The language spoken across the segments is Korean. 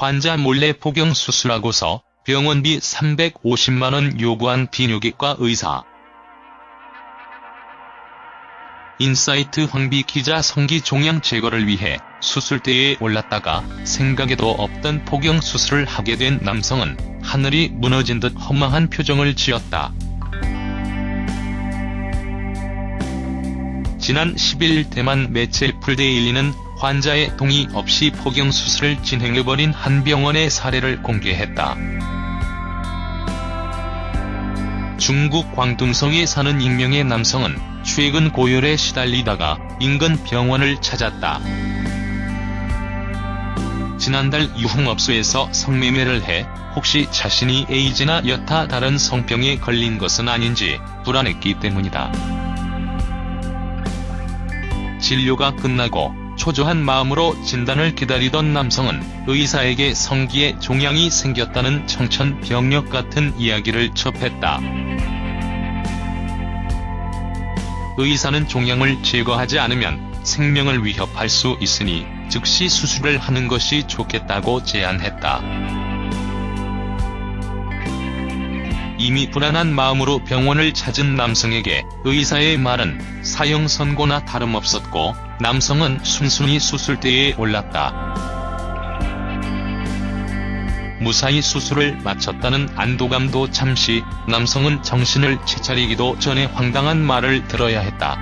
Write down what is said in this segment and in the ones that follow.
환자 몰래 포경 수술하고서 병원비 350만원 요구한 비뇨기과 의사. 인사이트 황비 기자 성기 종양 제거를 위해 수술대에 올랐다가 생각에도 없던 포경 수술을 하게 된 남성은 하늘이 무너진 듯 허망한 표정을 지었다. 지난 10일 대만 매체 풀데일리는 환자의 동의 없이 포경 수술을 진행해버린 한 병원의 사례를 공개했다. 중국 광둥성에 사는 익명의 남성은 최근 고열에 시달리다가 인근 병원을 찾았다. 지난달 유흥업소에서 성매매를 해 혹시 자신이 에이즈나 여타 다른 성병에 걸린 것은 아닌지 불안했기 때문이다. 진료가 끝나고 초조한 마음으로 진단을 기다리던 남성은 의사에게 성기에 종양이 생겼다는 청천벽력 같은 이야기를 접했다. 의사는 종양을 제거하지 않으면 생명을 위협할 수 있으니 즉시 수술을 하는 것이 좋겠다고 제안했다. 이미 불안한 마음으로 병원을 찾은 남성에게 의사의 말은 사형 선고나 다름없었고 남성은 순순히 수술대에 올랐다. 무사히 수술을 마쳤다는 안도감도 잠시 남성은 정신을 되차리기도 전에 황당한 말을 들어야 했다.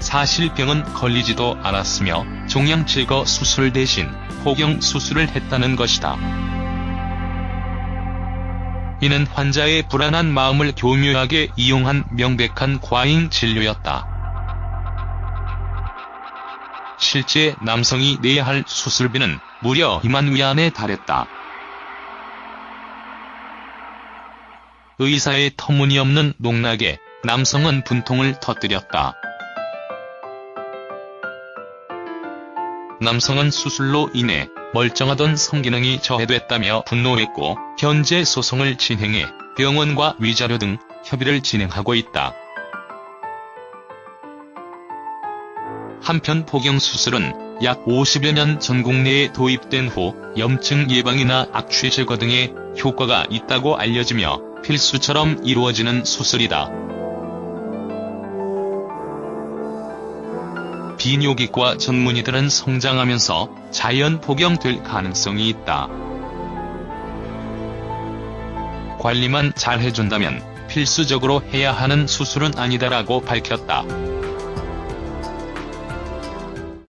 사실 병은 걸리지도 않았으며 종양 제거 수술 대신 포경 수술을 했다는 것이다. 이는 환자의 불안한 마음을 교묘하게 이용한 명백한 과잉 진료였다. 실제 남성이 내야 할 수술비는 무려 2만 위안에 달했다. 의사의 터무니없는 농락에 남성은 분통을 터뜨렸다. 남성은 수술로 인해 멀쩡하던 성기능이 저해됐다며 분노했고 현재 소송을 진행해 병원과 위자료 등 협의를 진행하고 있다. 한편 포경 수술은 약 50여 년 전 국내에 도입된 후 염증 예방이나 악취 제거 등의 효과가 있다고 알려지며 필수처럼 이루어지는 수술이다. 비뇨기과 전문의들은 성장하면서 자연 포경될 가능성이 있다. 관리만 잘 해준다면 필수적으로 해야 하는 수술은 아니다라고 밝혔다.